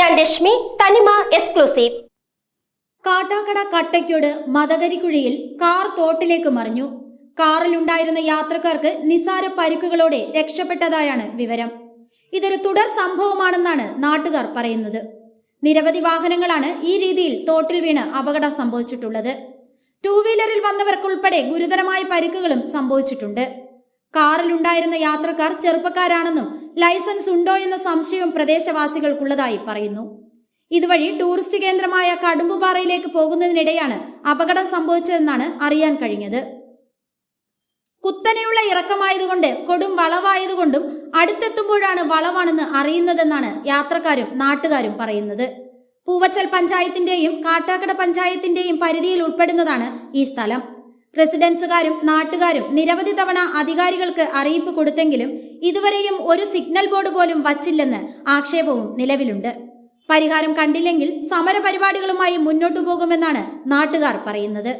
Rashmi Thanima exclusive Kattakada Kattakode മതകരിക്കുഴിയിൽ car തോട്ടിലേക്ക് മറിഞ്ഞു. കാറിലുണ്ടായിരുന്ന യാത്രക്കാർക്ക് നിസാര പരിക്കുകളോടെ രക്ഷപ്പെട്ടതായാണ് വിവരം. ഇതൊരു തുടർ സംഭവമാണെന്നാണ് നാട്ടുകാർ പറയുന്നത്. നിരവധി വാഹനങ്ങളാണ് ഈ രീതിയിൽ തോട്ടിൽ വീണ് അപകടം സംഭവിച്ചിട്ടുള്ളത്. ടൂ വീലറിൽ വന്നവർക്കുൾപ്പെടെ ഗുരുതരമായ പരിക്കുകളും സംഭവിച്ചിട്ടുണ്ട്. കാറിലുണ്ടായിരുന്ന യാത്രക്കാർ ചെറുപ്പക്കാരാണെന്നും ലൈസൻസ് ഉണ്ടോ എന്ന സംശയവും പ്രദേശവാസികൾക്കുള്ളതായി പറയുന്നു. ഇതുവഴി ടൂറിസ്റ്റ് കേന്ദ്രമായ കടുമ്പുപാറയിലേക്ക് പോകുന്നതിനിടെയാണ് അപകടം സംഭവിച്ചതെന്നാണ് അറിയാൻ കഴിഞ്ഞത്. കുത്തനെയുള്ള ഇറക്കമായതുകൊണ്ട് കൊടും വളവായതുകൊണ്ടും അടുത്തെത്തുമ്പോഴാണ് വളവാണെന്ന് അറിയുന്നതെന്നാണ് യാത്രക്കാരും നാട്ടുകാരും പറയുന്നത്. പൂവച്ചൽ പഞ്ചായത്തിന്റെയും കാട്ടാക്കട പഞ്ചായത്തിന്റെയും പരിധിയിൽ ഉൾപ്പെടുന്നതാണ് ഈ സ്ഥലം. റെസിഡൻസുകാരും നാട്ടുകാരും നിരവധി തവണ അധികാരികൾക്ക് അറിയിപ്പ് കൊടുത്തെങ്കിലും ഇതുവരെയും ഒരു സിഗ്നൽ ബോർഡ് പോലും വച്ചില്ലെന്ന് ആക്ഷേപവും നിലവിലുണ്ട്. പരിഹാരം കണ്ടില്ലെങ്കിൽ സമരപരിപാടികളുമായി മുന്നോട്ടു പോകുമെന്നാണ് നാട്ടുകാർ പറയുന്നത്.